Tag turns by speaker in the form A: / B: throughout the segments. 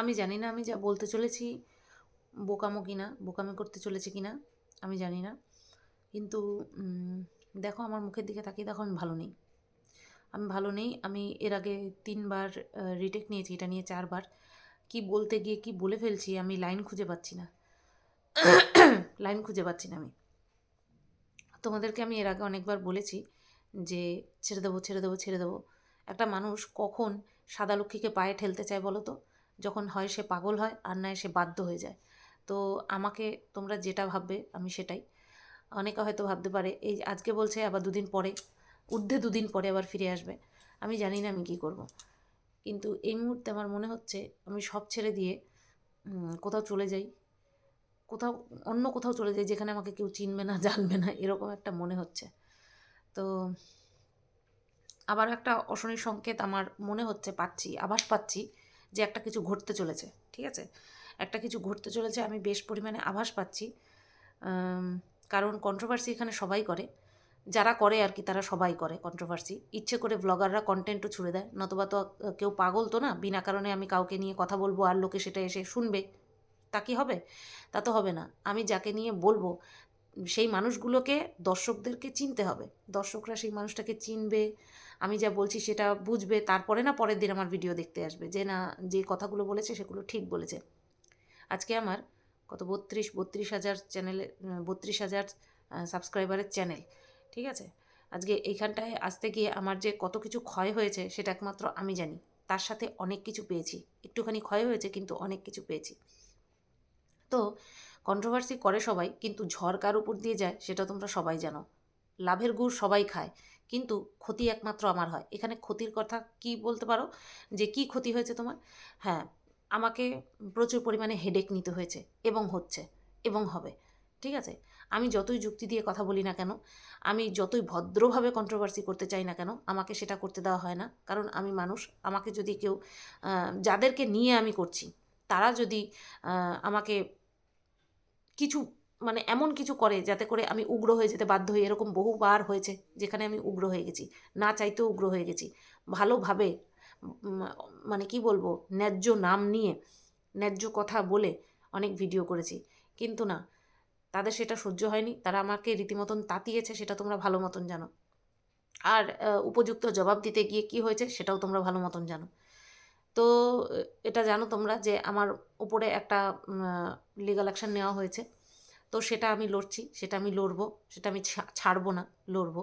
A: আমি জানি না আমি যা বলতে চলেছি, বোকামো কিনা, বোকামি করতে চলেছে কিনা, আমি জানি না। কিন্তু দেখো আমার মুখের দিকে তাকিয়ে দেখো আমি ভালো নেই। আমি ভালো নেই, আমি এর আগে তিনবার রিটেক নিয়েছি, এটা নিয়ে চারবার। কি বলতে গিয়ে কি বলে ফেলছি আমি লাইন খুঁজে পাচ্ছি না। লাইন খুঁজে পাচ্ছি না আমি। তোমাদেরকে আমি এর আগে অনেকবার বলেছি যে, ছেড়ে দেবো ছেড়ে দেবো ছেড়ে দেবো। একটা মানুষ কখন সাদা লক্ষ্মীকে পায়ে ঠেলতে চায় বলো তো? যখন হয় সে পাগল হয় আর নয় সে বাধ্য হয়ে যায়। তো আমাকে তোমরা যেটা ভাববে আমি সেটাই। অনেকে হয়তো ভাবতে পারে, এই আজকে বলছে, আবার দুদিন পরে, ঊর্ধ্বে দুদিন পরে আবার ফিরে আসবে। আমি জানি না আমি কী করব। কিন্তু এই মুহূর্তে আমার মনে হচ্ছে আমি সব ছেড়ে দিয়ে কোথাও চলে যাই। কোথাও, অন্য কোথাও চলে যাই যেখানে আমাকে কেউ চিনবে না, জানবে না, এরকম একটা মনে হচ্ছে। তো আবার একটা অশনি সংকেত আমার মনে হচ্ছে পাচ্ছি, আভাস পাচ্ছি যে একটা কিছু ঘটতে চলেছে, ঠিক আছে? একটা কিছু ঘটতে চলেছে, আমি বেশ পরিমাণে আভাস পাচ্ছি। কারণ কন্ট্রোভার্সি এখানে সবাই করে। যারা করে আর কি, তারা সবাই করে কন্ট্রোভার্সি ইচ্ছে করে ব্লগাররা কন্টেন্টও ছুড়ে দেয়। নতবা তো কেউ পাগল তো না? বিনা কারণে আমি কাউকে নিয়ে কথা বলব আর লোকে সেটা এসে শুনবে। তা কি হবে? তা তো হবে না। আমি যাকে নিয়ে বলব, সেই মানুষগুলোকে দর্শকদেরকে চিনতে হবে। দর্শকরা সেই মানুষটাকে চিনবে আমি যা বলছি সেটা বুঝবে, তারপরে না পরের দিন আমার ভিডিও দেখতে আসবে। যে না, যে কথাগুলো বলেছে সেগুলো ঠিক বলেছে। আজকে আমার কত, বত্রিশ বত্রিশ হাজার চ্যানেলে বত্রিশ হাজার সাবস্ক্রাইবারের চ্যানেল ঠিক আছে? আজকে এইখানটায় আসতে গিয়ে আমার যে কত কিছু ক্ষয় হয়েছে সেটা একমাত্র আমি জানি। তার সাথে অনেক কিছু পেয়েছি। একটুখানি ক্ষয় হয়েছে, কিন্তু অনেক কিছু পেয়েছি। তো কন্ট্রোভার্সি করে সবাই, কিন্তু ঝড় কার উপর দিয়ে যায় সেটা তোমরা সবাই জানো। লাভের গুড় সবাই খায়। কিন্তু ক্ষতি একমাত্র আমার হয়। এখানে ক্ষতির কথা কি বলতে পারো? যে কি ক্ষতি হয়েছে তোমার? হ্যাঁ আমাকে প্রচুর পরিমাণে হেডেক নিতে হয়েছে এবং হচ্ছে এবং হবে, ঠিক আছে? আমি যতই যুক্তি দিয়ে কথা বলি না কেন, আমি যতই ভদ্রভাবে কন্ট্রোভার্সি করতে চাই না কেন, আমাকে সেটা করতে দেওয়া হয় না। কারণ আমি মানুষ, আমাকে যদি কেউ যাদেরকে নিয়ে আমি করছি, তারা যদি আমাকে কিছু মানে এমন কিছু করে যাতে করে আমি উগ্র হয়ে যেতে বাধ্য হই। এরকম বহুবার হয়েছে যেখানে আমি উগ্র হয়ে গেছি। না চাইতেও উগ্র হয়ে গেছি। ভালোভাবে মানে কি বলব, ন্যায্য নাম নিয়ে, ন্যায্য কথা বলে অনেক ভিডিও করেছি। কিন্তু না, তাদের সেটা সহ্য হয়নি। তারা আমাকে রীতিমতন তাতিয়েছে, সেটা তোমরা ভালো মতন জানো। আর উপযুক্ত জবাব দিতে গিয়ে কি হয়েছে, সেটাও তোমরা ভালো মতন জানো। তো এটা জানো তোমরা যে আমার উপরে একটা লিগাল অ্যাকশন নেওয়া হয়েছে। তো সেটা আমি লড়ছি, সেটা আমি লড়বো, সেটা আমি ছাড়বো না, লড়বো।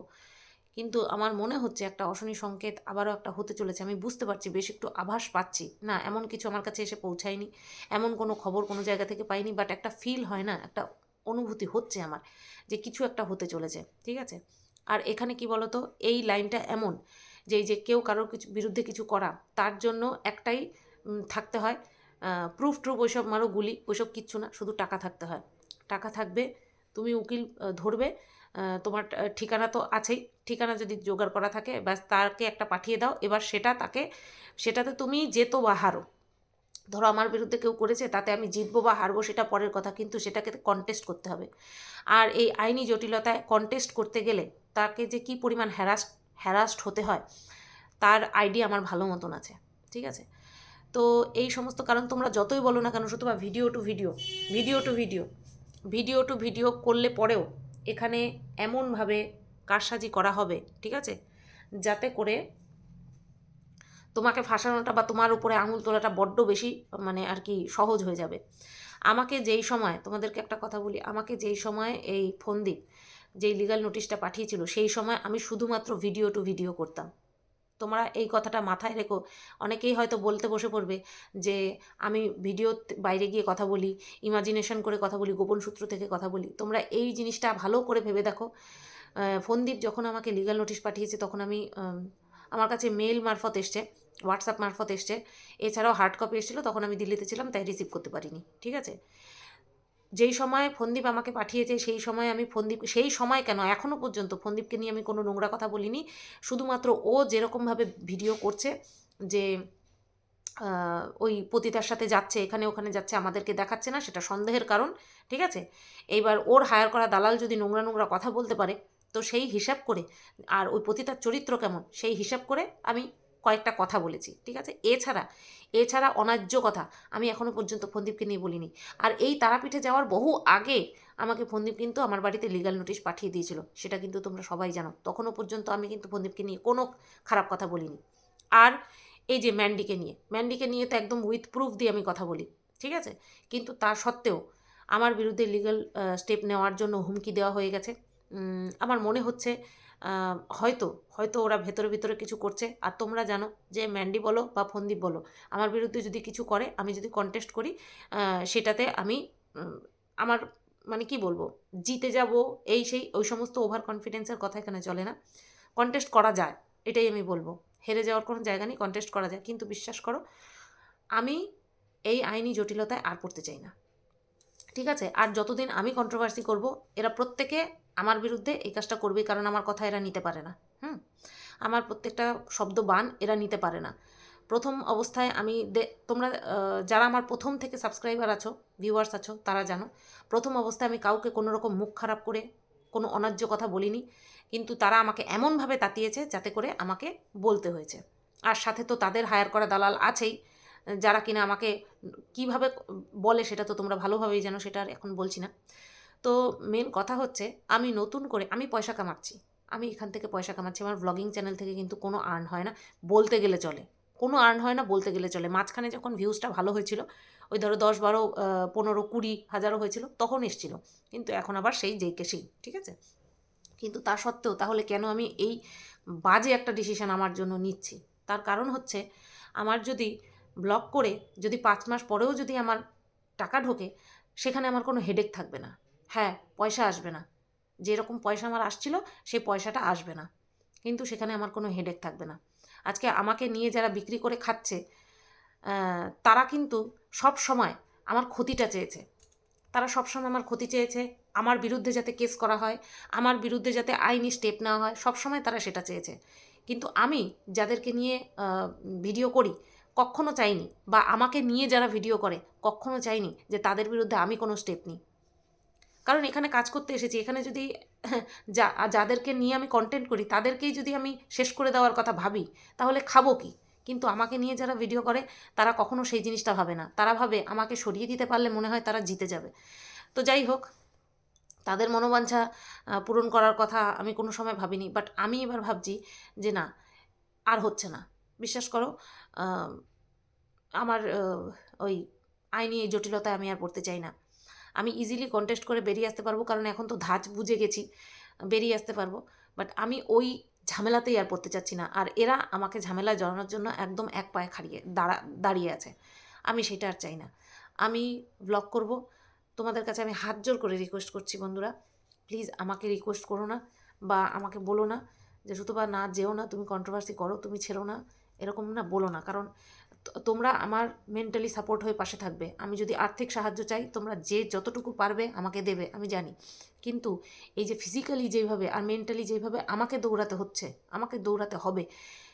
A: কিন্তু আমার মনে হচ্ছে একটা অশনি সংকেত আবারও একটা হতে চলেছে, আমি বুঝতে পারছি, বেশ একটু আভাস পাচ্ছি। না, এমন কিছু আমার কাছে এসে পৌঁছায়নি, এমন কোনো খবর কোনো জায়গা থেকে পাইনি বাট একটা ফিল হয় না, একটা অনুভূতি হচ্ছে আমার যে কিছু একটা হতে চলেছে, ঠিক আছে? আর এখানে কি বলতো, এই লাইনটা এমন যে যে কেউ কারোর কিছু, বিরুদ্ধে কিছু করা, তার জন্য একটাই থাকতে হয় প্রুফ ট্রুফ ওইসব মারো গুলি, ওইসব কিচ্ছু না, শুধু টাকা থাকতে হয়। টাকা থাকবে, তুমি উকিল ধরবে তোমার ঠিকানা তো আছেই, ঠিকানা যদি জোগাড় করা থাকে, ব্যাস তাকে একটা পাঠিয়ে দাও, এবার সেটা তাকে, সেটাতে তুমি যেত বা হারো। ধরো আমার বিরুদ্ধে কেউ করেছে, তাতে আমি জিতবো বা হারবো সেটা পরের কথা, কিন্তু সেটাকে কন্টেস্ট করতে হবে। আর এই আইনি জটিলতায় কন্টেস্ট করতে গেলে তাকে যে কি পরিমাণ হ্যারাস্ট হ্যারাস্ট হতে হয়, তার আইডিয়া আমার ভালো মতন আছে, ঠিক আছে? তো এই সমস্ত কারণ তোমরা যতই বলো না কেন, শুধু বা video to video video to video video to video করলে পরেও এখানে এমনভাবে কারসাজি করা হবে, ঠিক আছে? যাতে করে তোমাকে ফাঁসানোটা বা তোমার উপরে আঙুল তোলাটা বড্ড বেশি মানে আর কি সহজ হয়ে যাবে। আমাকে যেই সময়, তোমাদেরকে একটা কথা বলি, আমাকে যেই সময় এই ফোনদীপ যেই লিগাল নোটিশটা পাঠিয়েছিল, সেই সময় আমি শুধুমাত্র ভিডিও টু ভিডিও করতাম। তোমরা এই কথাটা মাথায় রেখো। অনেকেই হয়তো বলতে বসে পড়বে যে, আমি ভিডিও বাইরে গিয়ে কথা বলি ইমাজিনেশন করে কথা বলি, গোপন সূত্র থেকে কথা বলি। তোমরা এই জিনিসটা ভালো করে ভেবে দেখো। ফোনদীপ যখন আমাকে লিগাল নোটিশ পাঠিয়েছে, তখন আমি আমার কাছে মেল মারফত এসছে হোয়াটসঅ্যাপ মারফত এসছে। এছাড়াও হার্ড কপি এসেছিল, তখন আমি দিল্লিতে ছিলাম, তাই রিসিভ করতে পারিনি, ঠিক আছে? যেই সময় ফন্দীপ আমাকে পাঠিয়েছে, সেই সময় আমি ফন্দীপ, সেই সময় কেন এখনও পর্যন্ত ফন্দীপকে নিয়ে আমি কোনো নোংরা কথা বলিনি। শুধুমাত্র ও যেরকমভাবে ভিডিও করছে যে ওই পতিতার সাথে যাচ্ছে, এখানে ওখানে যাচ্ছে, আমাদেরকে দেখাচ্ছে না, সেটা সন্দেহের কারণ, ঠিক আছে? এইবার ওর হায়ার করা দালাল যদি নোংরা নোংরা কথা বলতে পারে, তো সেই হিসাব করে, আর ওই পতিতার চরিত্র কেমন, সেই হিসাব করে আমি কয়েকটা কথা বলেছি, ঠিক আছে? এছাড়া এছাড়া অন্যায্য কথা আমি এখনও পর্যন্ত ফন্দীপকে নিয়ে বলিনি। আর এই তারাপীঠে যাওয়ার বহু আগে আমাকে ফন্দীপ কিন্তু আমার বাড়িতে লিগাল নোটিশ পাঠিয়ে দিয়েছিল, সেটা কিন্তু তোমরা সবাই জানো। তখনও পর্যন্ত আমি কিন্তু ফন্দীপকে নিয়ে কোনো খারাপ কথা বলিনি। আর এই যে ম্যান্ডিকে নিয়ে ম্যান্ডিকে নিয়ে তো একদম উইথ প্রুফ দিয়ে আমি কথা বলি, ঠিক আছে? কিন্তু তা সত্ত্বেও আমার বিরুদ্ধে লিগাল স্টেপ নেওয়ার জন্য হুমকি দেওয়া হয়ে গেছে। আমার মনে হচ্ছে হয়তো হয়তো ওরা ভেতরে, ভিতরে কিছু করছে। আর তোমরা জানো যে ম্যান্ডি বলো বা ফন্দীপ বলো, আমার বিরুদ্ধে যদি কিছু করে, আমি যদি কন্টেস্ট করি সেটাতে আমি আমার মানে কি বলব, জিতে যাব, এই সেই, ওই সমস্ত ওভার কনফিডেন্সের কথা এখানে চলে না। কন্টেস্ট করা যায়, এটাই আমি বলব। হেরে যাওয়ার কোনো জায়গা নেই কন্টেস্ট করা যায়। কিন্তু বিশ্বাস করো, আমি এই আইনি জটিলতায় আর পড়তে চাই না। ঠিক আছে? আর যতদিন আমি কন্ট্রোভার্সি করব, এরা প্রত্যেকে আমার বিরুদ্ধে এই কাজটা করবে, কারণ আমার কথা এরা নিতে পারে না। হুম? আমার প্রত্যেকটা শব্দ বান এরা নিতে পারে না। প্রথম অবস্থায় আমি তোমরা যারা আমার প্রথম থেকে সাবস্ক্রাইবার আছো ভিউয়ার্স আছো, তারা জানো, প্রথম অবস্থায় আমি কাউকে কোনো রকম মুখ খারাপ করে, কোনো অন্যায্য কথা বলিনি, কিন্তু তারা আমাকে এমনভাবে তাতিয়েছে, যাতে করে আমাকে বলতে হয়েছে। আর সাথে তো তাদের হায়ার করা দালাল আছেই যারা কিনা আমাকে কীভাবে বলে সেটা তো তোমরা ভালোভাবেই জানো, সেটা আর এখন বলছি না। তো মেন কথা হচ্ছে, আমি নতুন করে, আমি পয়সা কামাচ্ছি। আমি এখান থেকে পয়সা কামাচ্ছি, আমার ব্লগিং চ্যানেল থেকে কিন্তু কোনো আর্ন হয় না। বলতে গেলে চলে। কোনো আর্ন হয় না, বলতে গেলে চলে। মাঝখানে যখন ভিউজটা ভালো হয়েছিল, ওই ধরো দশ বারো পনেরো, কুড়ি হাজারও হয়েছিল, তখন এসছিল। কিন্তু এখন আবার সেই যেইকে সেই, ঠিক আছে? কিন্তু তা সত্ত্বেও তাহলে কেন আমি এই বাজে একটা ডিসিশন আমার জন্য নিচ্ছি? তার কারণ হচ্ছে, আমার যদি ব্লক করে যদি পাঁচ মাস পরেও যদি আমার টাকা ঢোকে, সেখানে আমার কোনো হেডেক থাকবে না। হ্যাঁ পয়সা আসবে না। যেরকম পয়সা আমার আসছিল, সেই পয়সাটা আসবে না। কিন্তু সেখানে আমার কোনো হেডেক থাকবে না। আজকে আমাকে নিয়ে যারা বিক্রি করে খাচ্ছে তারা কিন্তু সব সময় আমার ক্ষতিটা চেয়েছে। তারা সবসময় আমার ক্ষতি চেয়েছে, আমার বিরুদ্ধে যাতে কেস করা হয়, আমার বিরুদ্ধে যাতে আইনি স্টেপ নেওয়া হয় সবসময় তারা সেটা চেয়েছে। কিন্তু আমি যাদেরকে নিয়ে ভিডিও করি কখনো চাইনি বা আমাকে নিয়ে যারা ভিডিও করে, কখনো চাইনি যে তাদের বিরুদ্ধে আমি কোনো স্টেপ নিই। কারণ এখানে কাজ করতে এসেছি, এখানে যদি যা, যাদেরকে নিয়ে আমি কন্টেন্ট করি, তাদেরকেই যদি আমি শেষ করে দেওয়ার কথা ভাবি, তাহলে খাব কি? কিন্তু আমাকে নিয়ে যারা ভিডিও করে, তারা কখনো সেই জিনিসটা ভাবে না। তারা ভাবে আমাকে সরিয়ে দিতে পারলে মনে হয় তারা জিতে যাবে। তো যাই হোক, তাদের মনোবাঞ্ছা পূরণ করার কথা আমি কোনো সময় ভাবিনি বাট আমি এবার ভাবছি যে না, আর হচ্ছে না। বিশ্বাস করো আমার ওই আইনি এই জটিলতায় আমি আর পড়তে চাই না। আমি ইজিলি কন্টেস্ট করে বেরিয়ে আসতে পারব, কারণ এখন তো ধাঁচ বুঝে গেছি, বেরিয়ে আসতে পারব। বাট আমি ওই ঝামেলাতেই আর পড়তে চাচ্ছি না, আর এরা আমাকে ঝামেলায় জড়ানোর জন্য একদম এক পায়ে খাড়িয়ে, দাঁড়া, দাঁড়িয়ে আছে। আমি সেটা আর চাই না। আমি ব্লগ করব। তোমাদের কাছে আমি হাত জোর করে রিকোয়েস্ট করছি বন্ধুরা। প্লিজ আমাকে রিকোয়েস্ট করো না, বা আমাকে বলো না যে সুতবা না, যেও না, তুমি কন্ট্রোভার্সি করো, তুমি ছেড়ো না। এরকম না বলো না। কারণ তোমরা আমার মেন্টালি সাপোর্ট হয়ে পাশে থাকবে। আমি যদি আর্থিক সাহায্য চাই, তোমরা যে যতটুকু পারবে আমাকে দেবে, আমি জানি। কিন্তু এই যে ফিজিক্যালি যেভাবে আর মেন্টালি যেভাবে আমাকে দৌড়াতে হচ্ছে, আমাকে দৌড়াতে হবে,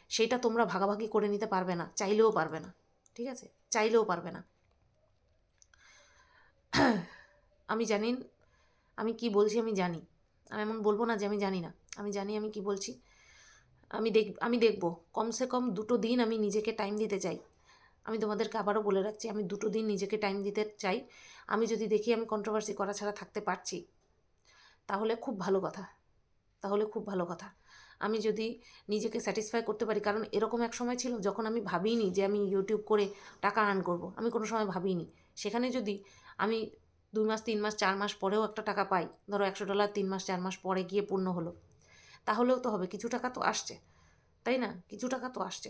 A: সেটা তোমরা ভাগাভাগি করে নিতে পারবে না, চাইলেও পারবে না। ঠিক আছে? চাইলেও পারবে না। আমি জানি, আমি কি বলছি আমি জানি। আমি এমন বলব না যে আমি জানি না। আমি জানি আমি কি বলছি। আমি দেখ, আমি দেখব। কমসে কম দুটো দিন আমি নিজেকে টাইম দিতে চাই। আমি তোমাদেরকে আবারও বলে রাখছি, আমি দুটো দিন নিজেকে টাইম দিতে চাই। আমি যদি দেখি আমি কন্ট্রোভার্সি করা ছাড়া থাকতে পারছি, তাহলে খুব ভালো কথা। তাহলে খুব ভালো কথা। আমি যদি নিজেকে স্যাটিসফাই করতে পারি, কারণ এরকম এক সময় ছিল যখন আমি ভাবিনি যে আমি ইউটিউব করে টাকা আর্ন করব। আমি কোনো সময় ভাবিনি। সেখানে যদি আমি দুই মাস, তিন মাস, চার মাস পরেও একটা টাকা পাই, ধরো একশো ডলার তিন মাস, চার মাস পরে গিয়ে পূর্ণ হলো। তাহলেও তো হবে, কিছু টাকা তো আসছে, তাই না? কিছু টাকা তো আসছে।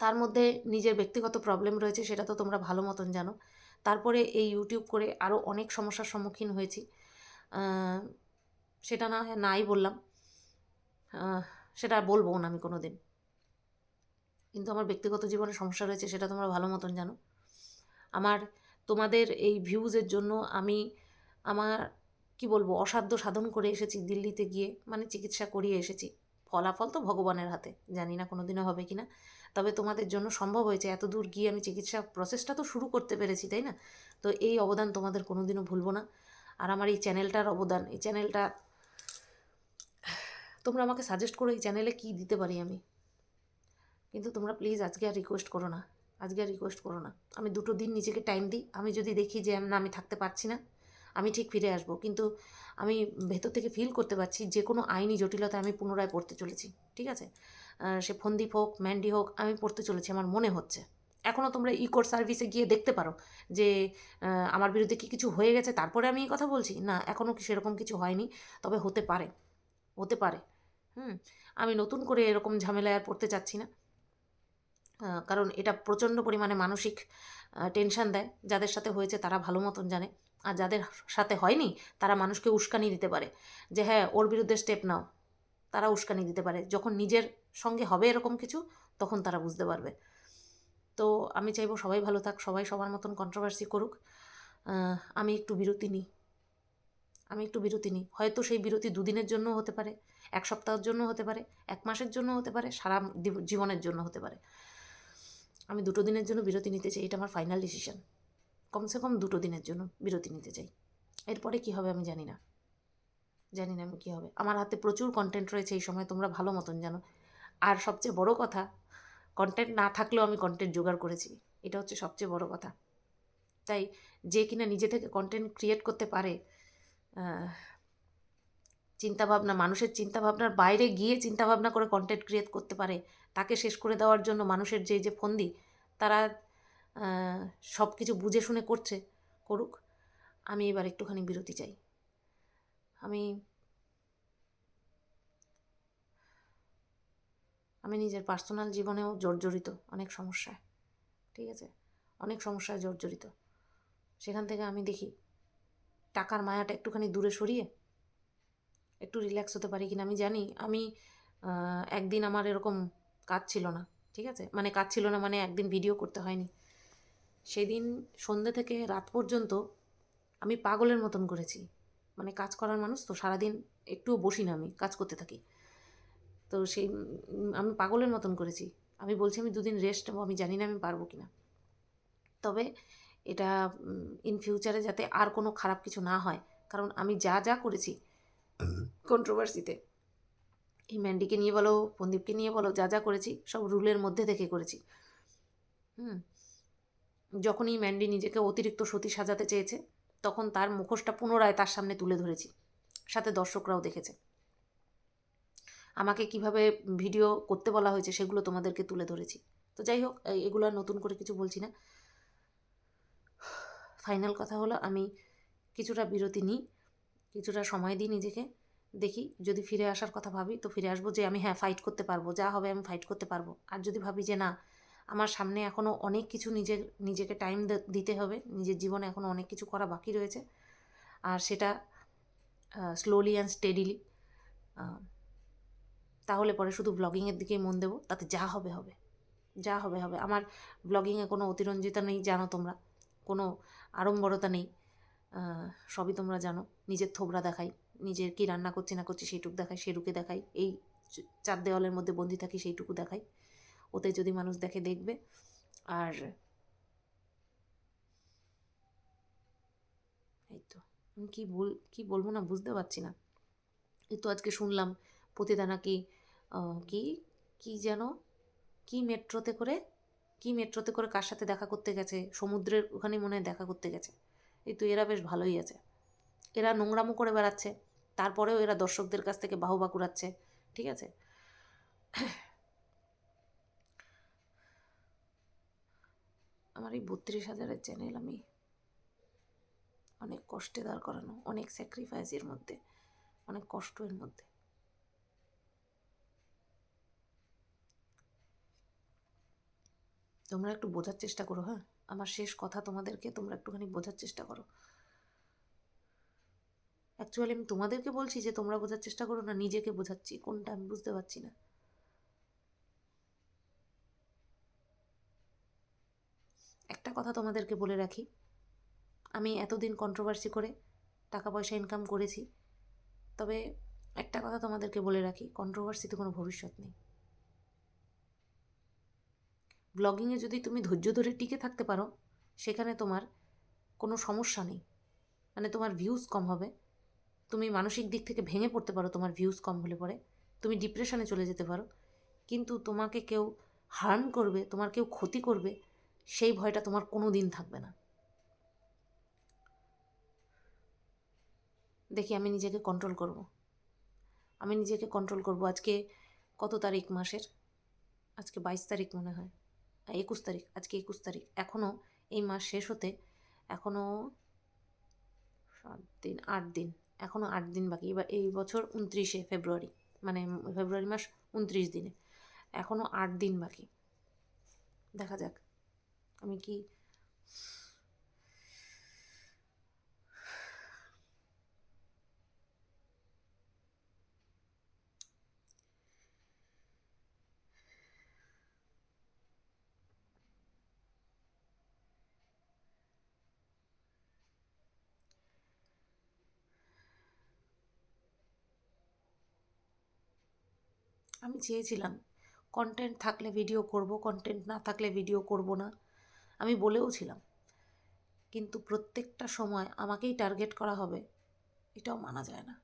A: তার মধ্যে নিজের ব্যক্তিগত প্রবলেম রয়েছে, সেটা তো তোমরা ভালো মতন জানো। তারপরে এই ইউটিউব করে আরও অনেক সমস্যার সম্মুখীন হয়েছি। সেটা না নাই বললাম। সেটা বলব না আমি কোনো দিন কিন্তু আমার ব্যক্তিগত জীবনে সমস্যা রয়েছে, সেটা তোমরা ভালো মতন জানো। আমার, তোমাদের এই ভিউজের জন্য আমি, আমার কি বলব, অসাধ্য সাধন করে এসেছি দিল্লিতে গিয়ে মানে চিকিৎসা করিয়ে এসেছি। ফলাফল তো ভগবানের হাতে, জানি না কোনো দিনও হবে কি না তবে তোমাদের জন্য সম্ভব হয়েছে, এত দূর গিয়ে আমি চিকিৎসা প্রসেসটা তো শুরু করতে পেরেছি, তাই না? তো এই অবদান তোমাদের কোনো দিনও ভুলবো না। আর আমার এই চ্যানেলটার অবদান, এই চ্যানেলটা, তোমরা আমাকে সাজেস্ট করো এই চ্যানেলে কী দিতে পারি আমি। কিন্তু তোমরা প্লিজ আজকে আর রিকোয়েস্ট করো না, আজকে আর রিকোয়েস্ট করো না। আমি দুটো দিন নিজেকে টাইম দিই, আমি যদি দেখি যে না, আমি থাকতে পারছি না আমি ঠিক ফিরে আসব। কিন্তু আমি ভেতর থেকে ফিল করতে পারছি যে কোনো আইনি জটিলতা আমি পুনরায় পড়তে চলেছি, ঠিক আছে? সে ফন্দীপ হোক, ম্যান্ডি হোক, আমি পড়তে চলেছি, আমার মনে হচ্ছে। এখনও তোমরা ই কোর্ট সার্ভিসে গিয়ে দেখতে পারো যে আমার বিরুদ্ধে কি কিছু হয়ে গেছে, তারপরে আমি এই কথা বলছি? না এখনও কি সেরকম কিছু হয়নি, তবে হতে পারে হতে পারে। হুম, আমি নতুন করে এরকম ঝামেলায় আর পড়তে চাচ্ছি না। কারণ এটা প্রচণ্ড পরিমাণে মানসিক টেনশন দেয়। যাদের সাথে হয়েছে তারা ভালো মতন জানে। আর যাদের সাথে হয়নি, তারা মানুষকে উস্কানি দিতে পারে। যে হ্যাঁ ওর বিরুদ্ধে স্টেপ নাও। তারা উস্কানি দিতে পারে। যখন নিজের সঙ্গে হবে এরকম কিছু, তখন তারা বুঝতে পারবে। তো আমি চাইব সবাই ভালো থাক, সবাই সবার মতন কন্ট্রোভার্সি করুক। আমি একটু বিরতি নিই। আমি একটু বিরতি নিই। হয়তো সেই বিরতি দুদিনের জন্য হতে পারে, এক সপ্তাহের জন্য হতে পারে, এক মাসের জন্য হতে পারে, সারা জীবনের জন্য হতে পারে। আমি দুটো দিনের জন্য বিরতি নিতে চাই। এটা আমার ফাইনাল ডিসিশন কমসে কম দুটো দিনের জন্য বিরতি নিতে চাই। এরপরে কি হবে আমি জানি না। জানি না আমি কী হবে। আমার হাতে প্রচুর কন্টেন্ট রয়েছে এই সময়, তোমরা ভালো মতন জানো। আর সবচেয়ে বড় কথা কন্টেন্ট না থাকলেও আমি কন্টেন্ট জোগাড় করেছি। এটা হচ্ছে সবচেয়ে বড় কথা। তাই যে কিনা নিজে থেকে কন্টেন্ট ক্রিয়েট করতে পারে চিন্তাভাবনা, মানুষের চিন্তাভাবনার বাইরে গিয়ে চিন্তাভাবনা করে কন্টেন্ট ক্রিয়েট করতে পারে, তাকে শেষ করে দেওয়ার জন্য মানুষের যে যে ফন্দি, তারা সব কিছু বুঝে শুনে করছে, করুক। আমি এবার একটুখানি বিরতি চাই। আমি আমি নিজের পার্সোনাল জীবনেও জর্জরিত অনেক সমস্যায়, ঠিক আছে? অনেক সমস্যায় জর্জরিত। সেখান থেকে আমি দেখি, টাকার মায়াটা একটুখানি দূরে সরিয়ে একটু রিল্যাক্স হতে পারি কিনা আমি জানি। আমি একদিন আমার এরকম কাজ ছিল না, ঠিক আছে? মানে কাজ ছিল না মানে একদিন ভিডিও করতে হয়নি। সেদিন সন্ধ্যে থেকে রাত পর্যন্ত আমি পাগলের মতন করেছি। মানে কাজ করার মানুষ তো সারাদিন একটুও বসি না আমি, কাজ করতে থাকি। তো সেই আমি পাগলের মতন করেছি। আমি বলছি, আমি দুদিন রেস্ট নেব, আমি জানি না আমি পারব কি না তবে এটা ইন ফিউচারে যাতে আর কোনো খারাপ কিছু না হয়, কারণ আমি যা যা করেছি কন্ট্রোভার্সিতে এই ম্যান্ডিকে নিয়ে বলো পন্দীপকে নিয়ে বলো, যা যা করেছি, সব রুলের মধ্যে থেকে করেছি। হুম। যখনই ম্যান্ডি নিজেকে অতিরিক্ত সতী সাজাতে চেয়েছে, তখন তার মুখোশটা পুনরায় তার সামনে তুলে ধরেছি। সাথে দর্শকরাও দেখেছে। আমাকে কীভাবে ভিডিও করতে বলা হয়েছে সেগুলো তোমাদেরকে তুলে ধরেছি। তো যাই হোক এগুলো নতুন করে কিছু বলছি না। ফাইনাল কথা হলো, আমি কিছুটা বিরতি নিই, কিছুটা সময় দিই নিজেকে, দেখি যদি ফিরে আসার কথা ভাবি, তো ফিরে আসব যে আমি হ্যাঁ ফাইট করতে পারব, যা হবে আমি ফাইট করতে পারব। আর যদি ভাবি যে না আমার সামনে এখনও অনেক কিছু নিজের, নিজেকে টাইম দিতে হবে। নিজের জীবনে এখনও অনেক কিছু করা বাকি রয়েছে। আর সেটা স্লোলি অ্যান্ড স্টেডিলি তাহলে পরে শুধু ব্লগিংয়ের দিকেই মন দেবো। তাতে যা হবে হবে। যা হবে হবে। আমার ব্লগিংয়ে কোনো অতিরঞ্জিতা নেই, জানো তোমরা। কোনো আড়ম্বরতা নেই। সবই তোমরা জানো। নিজের থোবরা দেখাই। নিজের কি রান্না করছি, না করছি, সেইটুকু দেখাই সেটুকু দেখাই। এই চার দেওয়ালের মধ্যে বন্দি থাকি, সেইটুকু দেখাই। ওতে যদি মানুষ দেখে, দেখবে। আর এই তো কী বল, কী বলব না, বুঝতে পারছি না। এই তো আজকে শুনলাম পতিতা নাকি কি কি যেন, কি মেট্রোতে করে, কি মেট্রোতে করে কার সাথে দেখা করতে গেছে, সমুদ্রের ওখানে মনে হয় দেখা করতে গেছে। এই তো এরা বেশ ভালোই আছে। এরা নোংরামো করে বেড়াচ্ছে, তারপরেও এরা দর্শকদের কাছ থেকে বাহুবা কুড়াচ্ছে, ঠিক আছে? আমার এই বত্রিশ হাজারের চ্যানেল আমি অনেক কষ্টে দাঁড় করানো, অনেক স্যাক্রিফাইসের মধ্যে, অনেক কষ্ট এর মধ্যে। তোমরা একটু বোঝার চেষ্টা করো হ্যাঁ? আমার শেষ কথা তোমাদেরকে তোমরা একটুখানি বোঝার চেষ্টা করো। অ্যাকচুয়ালি আমি তোমাদেরকে বলছি যে তোমরা বোঝার চেষ্টা করো না, নিজেকে বোঝাচ্ছি, কোনটা আমি বুঝতে পারছি না। একটা কথা তোমাদেরকে বলে রাখি। আমি এতদিন কন্ট্রোভার্সি করে টাকা পয়সা ইনকাম করেছি, তবে একটা কথা তোমাদেরকে বলে রাখি কন্ট্রোভার্সিতে কোনো ভবিষ্যৎ নেই। ব্লগিংয়ে যদি তুমি ধৈর্য ধরে টিকে থাকতে পারো, সেখানে তোমার কোনো সমস্যা নেই। মানে তোমার ভিউজ কম হবে, তুমি মানসিক দিক থেকে ভেঙে পড়তে পারো, তোমার ভিউজ কম হলে পরে। তুমি ডিপ্রেশনে চলে যেতে পারো, কিন্তু তোমাকে কেউ হার্ম করবে, তোমার কেউ ক্ষতি করবে সেই ভয়টা তোমার কোনো দিন থাকবে না। দেখি আমি নিজেকে কন্ট্রোল করব। আমি নিজেকে কন্ট্রোল করব আজকে কত তারিখ মাসের? আজকে বাইশ তারিখ মনে হয়। একুশ তারিখ, আজকে একুশ তারিখ। এখনও এই মাস শেষ হতে এখনও সাত দিন, আট দিন এখনও আট দিন বাকি। এবার এই বছর উনত্রিশে ফেব্রুয়ারি মানে ফেব্রুয়ারি মাস উনত্রিশ দিনে। এখনও আট দিন বাকি। দেখা যাক। আমি কি আমি চেয়েছিলাম কন্টেন্ট থাকলে ভিডিও করব কন্টেন্ট না থাকলে ভিডিও করব না। আমি বলেও ছিলাম। কিন্তু প্রত্যেকটা সময় আমাকেই টার্গেট করা হবে, এটাও মানা যায় না।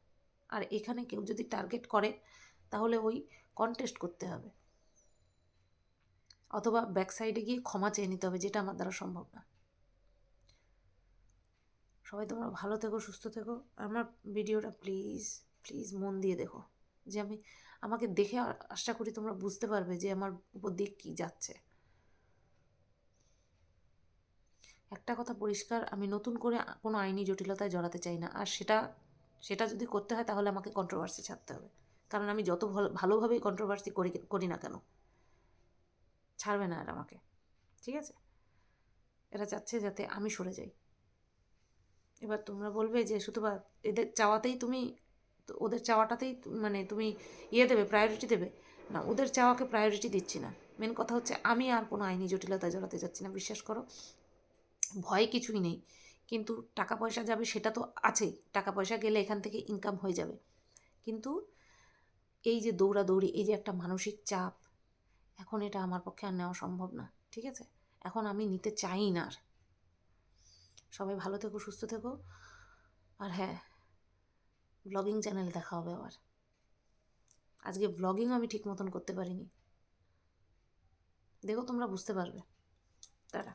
A: আর এখানে কেউ যদি টার্গেট করে, তাহলে ওই কন্টেস্ট করতে হবে। অথবা ব্যাক সাইডে গিয়ে ক্ষমা চেয়ে নিতে হবে, যেটা আমার দ্বারা সম্ভব না। সবাই তোমরা ভালো থেকো, সুস্থ থেকো। আমার ভিডিওটা প্লিজ প্লিজ মন দিয়ে দেখো। যে আমি, আমাকে দেখে আশা করি তোমরা বুঝতে পারবে যে আমার উপর দিক কী যাচ্ছে। একটা কথা পরিষ্কার, আমি নতুন করে কোনো আইনি জটিলতায় জড়াতে চাই না। আর সেটা সেটা যদি করতে হয় তাহলে আমাকে কন্ট্রোভার্সি ছাড়তে হবে। কারণ আমি যত ভালো, ভালোভাবেই কন্ট্রোভার্সি করি করি না কেন, ছাড়বে না আর আমাকে। ঠিক আছে? এরা চাচ্ছে যাতে আমি সরে যাই। এবার তোমরা বলবে যে শুধু বা এদের চাওয়াতেই তুমি, ওদের চাওয়াটাতেই মানে তুমি ইয়ে দেবে প্রায়োরিটি দেবে? না, ওদের চাওয়াকে প্রায়োরিটি দিচ্ছি না। মেন কথা হচ্ছে, আমি আর কোনো আইনি জটিলতায় জড়াতে যাচ্ছি না, বিশ্বাস করো। ভয় কিছুই নেই। কিন্তু টাকা পয়সা যাবে সেটা তো আছেই। টাকা পয়সা গেলে এখান থেকে ইনকাম হয়ে যাবে। কিন্তু এই যে দৌড়াদৌড়ি, এই যে একটা মানসিক চাপ, এখন এটা আমার পক্ষে আর নেওয়া সম্ভব না, ঠিক আছে? এখন আমি নিতে চাই না আর। সবাই ভালো থেকো, সুস্থ থেকো। আর হ্যাঁ ব্লগিং চ্যানেল দেখা হবে আবার। আজকে ব্লগিং আমি ঠিক মতন করতে পারিনি। দেখো তোমরা বুঝতে পারবে। তারা